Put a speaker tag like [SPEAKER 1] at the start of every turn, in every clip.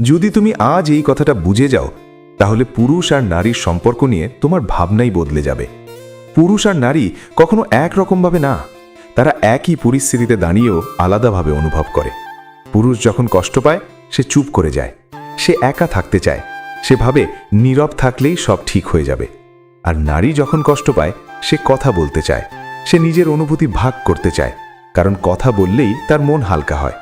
[SPEAKER 1] যদি তুমি আজ এই কথাটা বুঝে যাও, তাহলে পুরুষ আর নারীর সম্পর্ক নিয়ে তোমার ভাবনাই বদলে যাবে। পুরুষ আর নারী কখনো একরকমভাবে না, তারা একই পরিস্থিতিতে দাঁড়িয়েও আলাদাভাবে অনুভব করে। পুরুষ যখন কষ্ট পায়, সে চুপ করে যায়, সে একা থাকতে চায়, সে ভাবে নীরব থাকলেই সব ঠিক হয়ে যাবে। আর নারী যখন কষ্ট পায়, সে কথা বলতে চায়, সে নিজের অনুভূতি ভাগ করতে চায়, কারণ কথা বললেই তার মন হালকা হয়।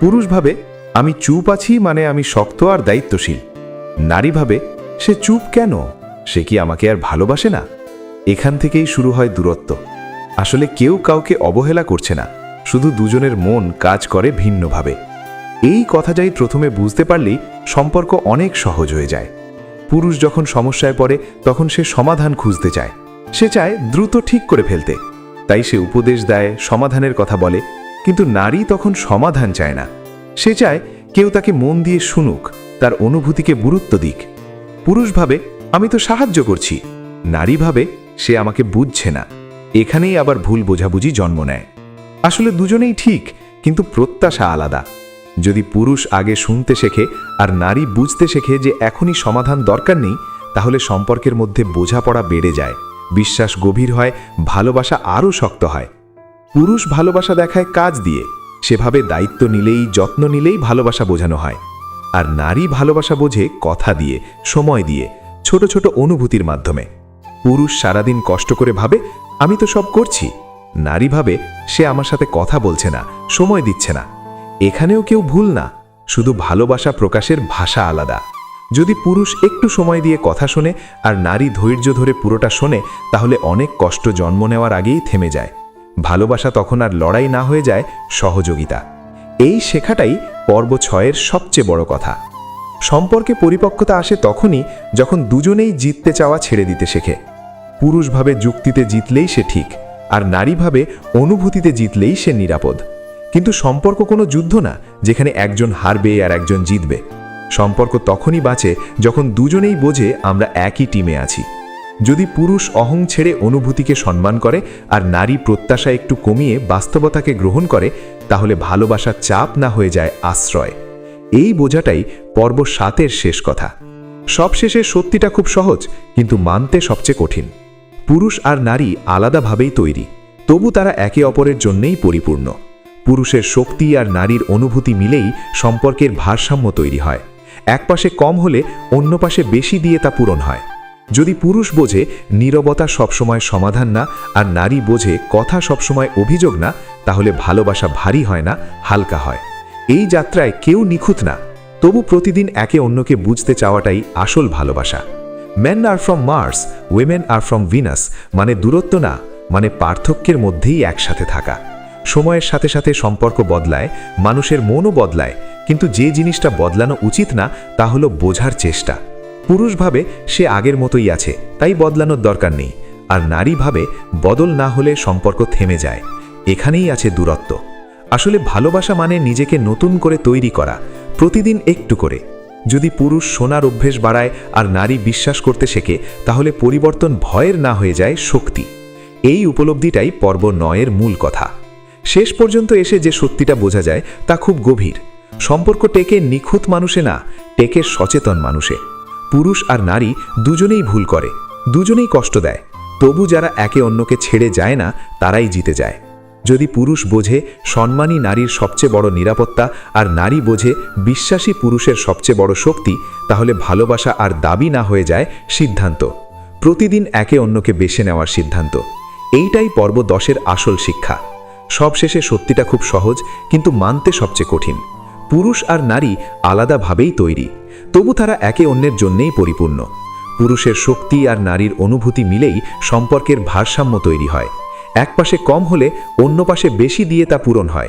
[SPEAKER 1] পুরুষ ভাবে আমি চুপ আছি মানে আমি শক্ত আর দায়িত্বশীল। নারী ভাবে, সে চুপ কেন? সে কি আমাকে আর ভালোবাসে না? এখান থেকেই শুরু হয় দূরত্ব। আসলে কেউ কাউকে অবহেলা করছে না, শুধু দুজনের মন কাজ করে ভিন্নভাবে এই কথাটাই প্রথমে বুঝতে পারলেই সম্পর্ক অনেক সহজ হয়ে যায়। পুরুষ যখন সমস্যায় পড়ে, তখন সে সমাধান খুঁজতে চায়। সে চায় দ্রুত ঠিক করে ফেলতে। তাই সে উপদেশ দেয়, সমাধানের কথা বলে। কিন্তু নারী তখন সমাধান চায় না। সে চায় কেউ তাকে মন দিয়ে শুনুক, তার অনুভূতিকে গুরুত্ব দিক। পুরুষ ভাবে, আমি তো সাহায্য করছি। নারী ভাবে, সে আমাকে বুঝছে না। এখানেই আবার ভুল বোঝাবুঝি জন্ম নেয়। আসলে দুজনেই ঠিক, কিন্তু প্রত্যাশা আলাদা। যদি পুরুষ আগে শুনতে শেখে আর নারী বুঝতে শেখে যে এখনই সমাধান দরকার নেই, তাহলে সম্পর্কের মধ্যে বোঝাপড়া বেড়ে যায়। বিশ্বাস গভীর হয়, ভালোবাসা আরও শক্ত হয়। পুরুষ ভালোবাসা দেখায় কাজ দিয়ে। সেভাবে দায়িত্ব নিলেই, যত্ন নিলেই ভালোবাসা বোঝানো হয়। আর নারী ভালোবাসা বোঝে কথা দিয়ে, সময় দিয়ে, ছোট ছোট অনুভূতির মাধ্যমে। পুরুষ সারাদিন কষ্ট করে ভাবে, আমি তো সব করছি। নারী ভাবে, সে আমার সাথে কথা বলছে না, সময় দিচ্ছে না। এখানেও কেউ ভুল না, শুধু ভালোবাসা প্রকাশের ভাষা আলাদা। যদি পুরুষ একটু সময় দিয়ে কথা শোনে, আর নারী ধৈর্য ধরে পুরোটা শোনে, তাহলে অনেক কষ্ট জন্ম নেওয়ার আগেই থেমে যায়। ভালোবাসা তখন আর লড়াই না হয়ে যায় সহযোগিতা। এই শেখাটাই পর্ব ছয়ের সবচেয়ে বড় কথা। সম্পর্কে পরিপক্কতা আসে তখনই যখন দুজনেই জিততে চাওয়া ছেড়ে দিতে শেখে। পুরুষভাবে যুক্তিতে জিতলেই সে ঠিক, আর নারীভাবে অনুভূতিতে জিতলেই সে নিরাপদ। কিন্তু সম্পর্ক কোনো যুদ্ধ না, যেখানে একজন হারবে আর একজন জিতবে। সম্পর্ক তখনই বাঁচে যখন দুজনেই বোঝে আমরা একই টিমে আছি। যদি পুরুষ অহং ছেড়ে অনুভূতিকে সম্মান করে আর নারী প্রত্যাশা একটু কমিয়ে বাস্তবতাকে গ্রহণ করে, তাহলে ভালোবাসার চাপ না হয়ে যায় আশ্রয়। এই বোঝাটাই পর্ব সাতের শেষ কথা। সবশেষে সত্যিটা খুব সহজ, কিন্তু মানতে সবচেয়ে কঠিন। পুরুষ আর নারী আলাদাভাবেই তৈরি, তবু তারা একে অপরের জন্যেই পরিপূর্ণ। পুরুষের শক্তি আর নারীর অনুভূতি মিলেই সম্পর্কের ভারসাম্য তৈরি হয়। এক পাশে কম হলে অন্য পাশে বেশি দিয়ে তা পূরণ হয়। যদি পুরুষ বোঝে নীরবতা সবসময় সমাধান না আর নারী বোঝে কথা সবসময় অভিযোগ না, তাহলে ভালোবাসা ভারী হয় না, হালকা হয়। এই যাত্রায় কেউ নিখুঁত না। তবু প্রতিদিন একে অন্যকে বুঝতে চাওয়াটাই আসল ভালোবাসা। Men are from Mars women are from Venus মানে দূরত্ব না মানে পার্থক্যের মধ্যেই একসাথে থাকা। সময়ের সাথে সাথে সম্পর্ক বদলায়, মানুষের মনও বদলায়, কিন্তু যে জিনিসটা বদলানো উচিত না, তা হলো বোঝার চেষ্টা। পুরুষ ভাবে সে আগের মতোই আছে, তাই বদলানোর দরকার নেই। আর নারী ভাবে বদল না হলে সম্পর্ক থেমে যায়। এখানেই আছে দূরত্ব। আসলে ভালোবাসা মানে নিজেকে নতুন করে তৈরি করা, প্রতিদিন একটু করে। যদি পুরুষ সোনার অভ্যেস বাড়ায় আর নারী বিশ্বাস করতে শেখে, তাহলে পরিবর্তন ভয়ের না হয়ে যায় শক্তি। এই উপলব্ধিটাই পর্ব নয়ের মূল কথা। শেষ পর্যন্ত এসে যে সত্যিটা বোঝা যায়, তা খুব গভীর। সম্পর্ক টেকে নিখুঁত মানুষে না, টেকে সচেতন মানুষে। পুরুষ আর নারী দুজনেই ভুল করে, দুজনেই কষ্ট দেয়। তবু যারা একে অন্যকে ছেড়ে যায় না, তারাই জিতে যায়। যদি পুরুষ বোঝে সম্মানী নারীর সবচেয়ে বড় নিরাপত্তা আর নারী বোঝে বিশ্বাসী পুরুষের সবচেয়ে বড় শক্তি, তাহলে ভালোবাসা আর দাবি না হয়ে যায় সিদ্ধান্ত। প্রতিদিন একে অন্যকে বেছে নেওয়ার সিদ্ধান্ত। এইটাই পর্ব দশের আসল শিক্ষা। সবশেষে সত্যিটা খুব সহজ, কিন্তু মানতে সবচেয়ে কঠিন। পুরুষ আর নারী আলাদাভাবেই তৈরি, তবু তারা একে অন্যের জন্যেই পরিপূর্ণ। পুরুষের শক্তি আর নারীর অনুভূতি মিলেই সম্পর্কের ভারসাম্য তৈরি হয়। এক পাশে কম হলে অন্য পাশে বেশি দিয়ে তা পূরণ হয়।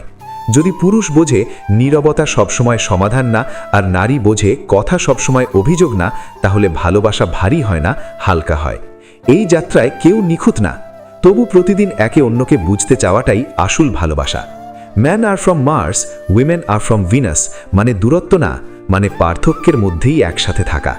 [SPEAKER 1] যদি পুরুষ বোঝে নীরবতা সবসময় সমাধান না আর নারী বোঝে কথা সবসময় অভিযোগ না, তাহলে ভালোবাসা ভারী হয় না, হালকা হয়। এই যাত্রায় কেউ নিখুঁত না। তবু প্রতিদিন একে অন্যকে বুঝতে চাওয়াটাই আসল ভালোবাসা। Man are from Mars women are from Venus মানে দূরত্ব না মানে পার্থক্যের মধ্যেই একসাথে থাকা।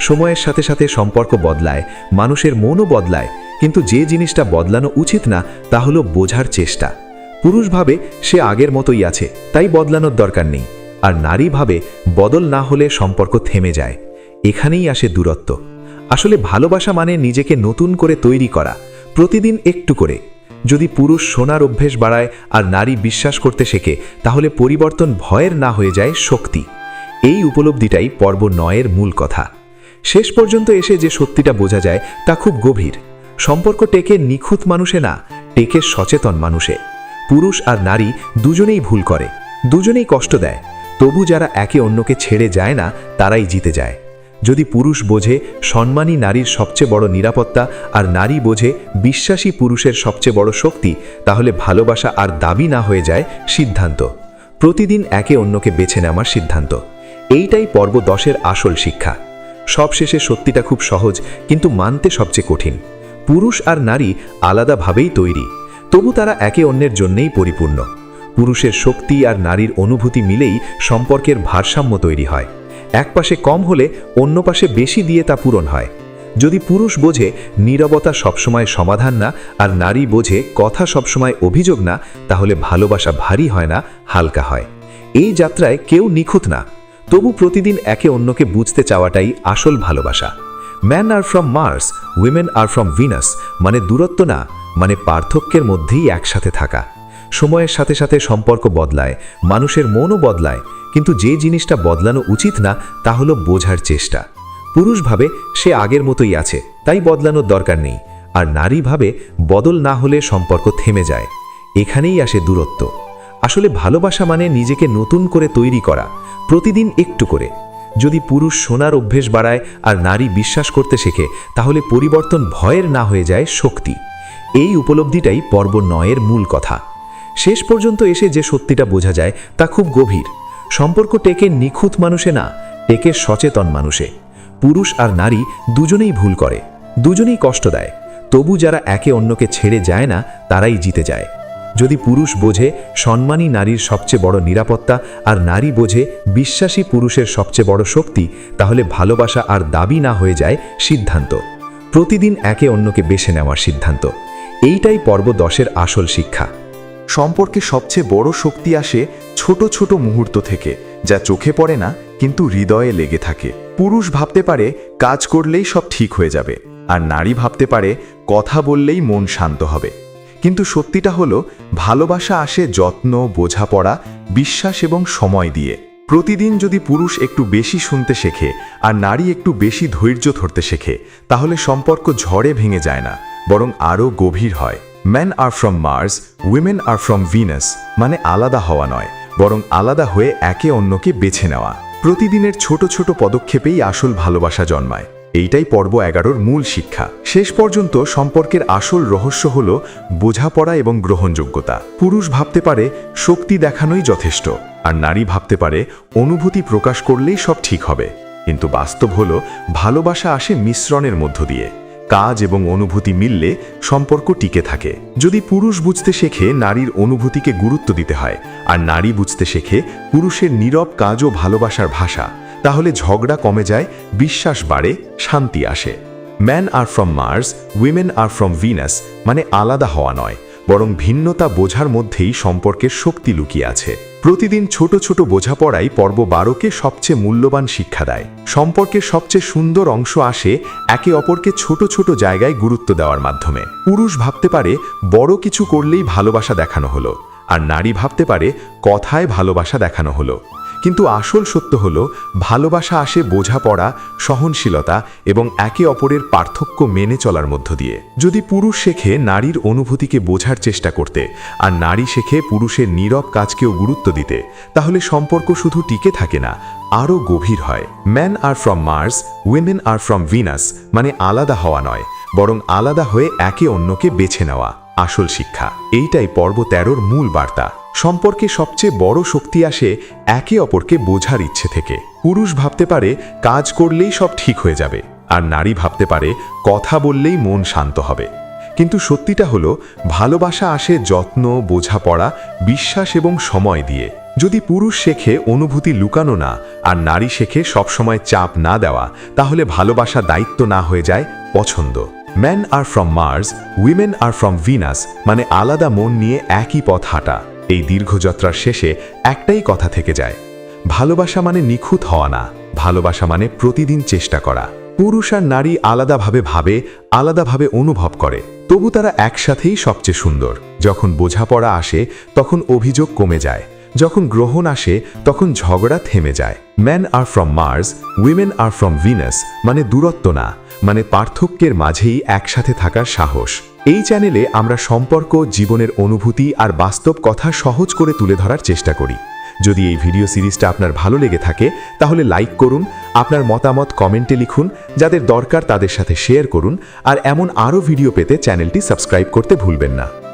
[SPEAKER 1] সময়ের সাথে সাথে সম্পর্ক বদলায়, মানুষের মনও বদলায়, কিন্তু যে জিনিসটা বদলানো উচিত না, তা হলো বোঝার চেষ্টা। পুরুষ ভাবে সে আগের মতোই আছে, তাই বদলানোর দরকার নেই,
[SPEAKER 2] আর নারী ভাবে বদল না হলে সম্পর্ক থেমে যায়। এখানেই আসে দূরত্ব। আসলে ভালোবাসা মানে নিজেকে নতুন করে তৈরি করা, প্রতিদিন একটু করে। যদি পুরুষ সোনার অভ্যেস বাড়ায় আর নারী বিশ্বাস করতে শেখে, তাহলে পরিবর্তন ভয়ের না হয়ে যায় শক্তি। এই উপলব্ধিটাই পর্ব নয়ের মূল কথা। শেষ পর্যন্ত এসে যে সত্যিটা বোঝা যায়, তা খুব গভীর। সম্পর্ক টেকে নিখুঁত মানুষে না, টেকে সচেতন মানুষে। পুরুষ আর নারী দুজনেই ভুল করে, দুজনেই কষ্ট দেয়। তবু যারা একে অন্যকে ছেড়ে যায় না, তারাই জিতে যায়। যদি পুরুষ বোঝে সম্মানী নারীর সবচেয়ে বড় নিরাপত্তা আর নারী বোঝে বিশ্বাসী পুরুষের সবচেয়ে বড় শক্তি, তাহলে ভালোবাসা আর দাবি না হয়ে যায় সিদ্ধান্ত। প্রতিদিন একে অন্যকে বেছে নেওয়ার সিদ্ধান্ত। এইটাই পর্ব দশের আসল শিক্ষা। সবশেষে সত্যিটা খুব সহজ, কিন্তু মানতে সবচেয়ে কঠিন। পুরুষ আর নারী আলাদাভাবেই তৈরি, তবু তারা একে অন্যের জন্যেই পরিপূর্ণ। পুরুষের শক্তি আর নারীর অনুভূতি মিলেই সম্পর্কের ভারসাম্য তৈরি হয়। এক পাশে কম হলে অন্য পাশে বেশি দিয়ে তা পূরণ হয়। যদি পুরুষ বোঝে নীরবতা সবসময় সমাধান না আর নারী বোঝে কথা সবসময় অভিযোগ না, তাহলে ভালোবাসা ভারী হয় না, হালকা হয়। এই যাত্রায় কেউ নিখুঁত না। তবু প্রতিদিন একে অন্যকে বুঝতে চাওয়াটাই আসল ভালোবাসা। Man are from Mars women are from Venus মানে দূরত্ব না মানে পার্থক্যের মধ্যেই একসাথে থাকা। সময়ের সাথে সাথে সম্পর্ক বদলায়, মানুষের মনও বদলায়, কিন্তু যে জিনিসটা বদলানো উচিত না, তা হলো বোঝার চেষ্টা। পুরুষ ভাবে সে আগের মতোই আছে, তাই বদলানোর দরকার নেই, আর নারী ভাবে বদল না হলে সম্পর্ক থেমে যায়। এখানেই আসে দূরত্ব। আসলে ভালোবাসা মানে নিজেকে নতুন করে তৈরি করা, প্রতিদিন একটু করে। যদি পুরুষ সোনার অভ্যেস বাড়ায় আর নারী বিশ্বাস করতে শেখে, তাহলে পরিবর্তন ভয়ের না হয়ে যায় শক্তি। এই উপলব্ধিটাই পর্ব নয়ের মূল কথা। শেষ পর্যন্ত এসে যে সত্যিটা বোঝা যায় তা খুব গভীর। সম্পর্ক টেকে নিখুঁত মানুষে না, টেকে সচেতন মানুষে। পুরুষ আর নারী দুজনেই ভুল করে, দুজনেই কষ্ট দেয়। তবু যারা একে অন্যকে ছেড়ে যায় না, তারাই জিতে যায়। যদি পুরুষ বোঝে সম্মানী নারীর সবচেয়ে বড় নিরাপত্তা আর নারী বোঝে বিশ্বাসী পুরুষের সবচেয়ে বড় শক্তি, তাহলে ভালোবাসা আর দাবি না হয়ে যায় সিদ্ধান্ত। প্রতিদিন একে অন্যকে বেছে নেওয়ার সিদ্ধান্ত। এইটাই পর্ব দশের আসল শিক্ষা।
[SPEAKER 1] সম্পর্কে সবচেয়ে বড় শক্তি আসে ছোট ছোট মুহূর্ত থেকে, যা চোখে পড়ে না, কিন্তু হৃদয়ে লেগে থাকে। পুরুষ ভাবতে পারে, কাজ করলেই সব ঠিক হয়ে যাবে, আর নারী ভাবতে পারে, কথা বললেই মন শান্ত হবে। কিন্তু সত্যিটা হলো, ভালোবাসা আসে যত্ন, বোঝাপড়া, বিশ্বাস এবং সময় দিয়ে। প্রতিদিন যদি পুরুষ একটু বেশি শুনতে শেখে, আর নারী একটু বেশি ধৈর্য ধরতে শেখে, তাহলে সম্পর্ক ঝড়ে ভেঙে যায় না, বরং আরও গভীর হয়। Man are from Mars women are from Venus মানে আলাদা হওয়া নয়, বরং আলাদা হয়ে একে অন্যকে বেছে নেওয়া। প্রতিদিনের ছোট ছোট পদক্ষেপেই আসল ভালোবাসা জন্মায়। এইটাই পর্ব এগারোর মূল শিক্ষা। শেষ পর্যন্ত সম্পর্কের আসল রহস্য হল বোঝাপড়া এবং গ্রহণযোগ্যতা। পুরুষ ভাবতে পারে শক্তি দেখানোই যথেষ্ট, আর নারী ভাবতে পারে অনুভূতি প্রকাশ করলেই সব ঠিক হবে। কিন্তু বাস্তব হল ভালোবাসা আসে মিশ্রণের মধ্য দিয়ে। কাজ এবং অনুভূতি মিললে সম্পর্ক টিকে থাকে। যদি পুরুষ বুঝতে শেখে, নারীর অনুভূতিকে গুরুত্ব দিতে হয়। আর নারী বুঝতে শেখে, পুরুষের নীরব কাজ ও ভালোবাসার ভাষা। তাহলে ঝগড়া কমে যায়, বিশ্বাস বাড়ে, শান্তি আসে। Man are from Mars women are from Venus মানে আলাদা হওয়া নয়। বরং ভিন্নতা বোঝার মধ্যেই সম্পর্কের শক্তি লুকিয়ে আছে। প্রতিদিন ছোট ছোট বোঝাপড়াই পর্ব বারোকে সবচেয়ে মূল্যবান শিক্ষা দেয়। সম্পর্কের সবচেয়ে সুন্দর অংশ আসে একে অপরকে ছোট ছোট জায়গায় গুরুত্ব দেওয়ার মাধ্যমে। পুরুষ ভাবতে পারে বড় কিছু করলেই ভালোবাসা দেখানো হলো, আর নারী ভাবতে পারে কথায় ভালোবাসা দেখানো হলো। কিন্তু আসল সত্য হল, ভালোবাসা আসে বোঝাপড়া, সহনশীলতা এবং একে অপরের পার্থক্য মেনে চলার মধ্য দিয়ে। যদি পুরুষ শেখে নারীর অনুভূতিকে বোঝার চেষ্টা করতে, আর নারী শেখে পুরুষের নীরব কাজকেও গুরুত্ব দিতে, তাহলে সম্পর্ক শুধু টিকে থাকে না, আরও গভীর হয়। Man are from Mars women are from Venus মানে আলাদা হওয়া নয়, বরং আলাদা হয়ে একে অন্যকে বেছে নেওয়া। আসল শিক্ষা। এইটাই পর্ব তেরোর মূল বার্তা। সম্পর্কে সবচেয়ে বড় শক্তি আসে একে অপরকে বোঝার ইচ্ছে থেকে। পুরুষ ভাবতে পারে কাজ করলেই সব ঠিক হয়ে যাবে, আর নারী ভাবতে পারে কথা বললেই মন শান্ত হবে। কিন্তু সত্যিটা হলো, ভালোবাসা আসে যত্ন, বোঝাপড়া, বিশ্বাস এবং সময় দিয়ে। যদি পুরুষ শেখে অনুভূতি লুকানো না, আর নারী শেখে সবসময় চাপ না দেওয়া, তাহলে ভালোবাসা দায়িত্ব না হয়ে যায় পছন্দ। Man are from Mars women are from Venus মানে আলাদা মন নিয়ে একই পথ হাঁটা। এই দীর্ঘযাত্রার শেষে একটাই কথা থেকে যায়।
[SPEAKER 2] ভালোবাসা মানে নিখুঁত হওয়া না, ভালোবাসা মানে প্রতিদিন চেষ্টা করা। পুরুষ আর নারী আলাদাভাবে ভাবে, আলাদাভাবে অনুভব করে। তবু তারা একসাথেই সবচেয়ে সুন্দর। যখন বোঝাপড়া আসে, তখন অভিযোগ কমে যায়। যখন গ্রহণ আসে, তখন ঝগড়া থেমে যায়। Man are from Mars women are from Venus মানে দূরত্ব না। মানে পার্থক্যের মাঝেই একসাথে থাকার সাহস। এই চ্যানেলে আমরা সম্পর্ক, জীবনের অনুভূতি আর বাস্তব কথা সহজ করে তুলে ধরার চেষ্টা করি। যদি এই ভিডিও সিরিজটা আপনার ভালো লেগে থাকে, তাহলে লাইক করুন, আপনার মতামত কমেন্টে লিখুন, যাদের দরকার তাদের সাথে শেয়ার করুন, আর এমন আরও ভিডিও পেতে চ্যানেলটি সাবস্ক্রাইব করতে ভুলবেন না।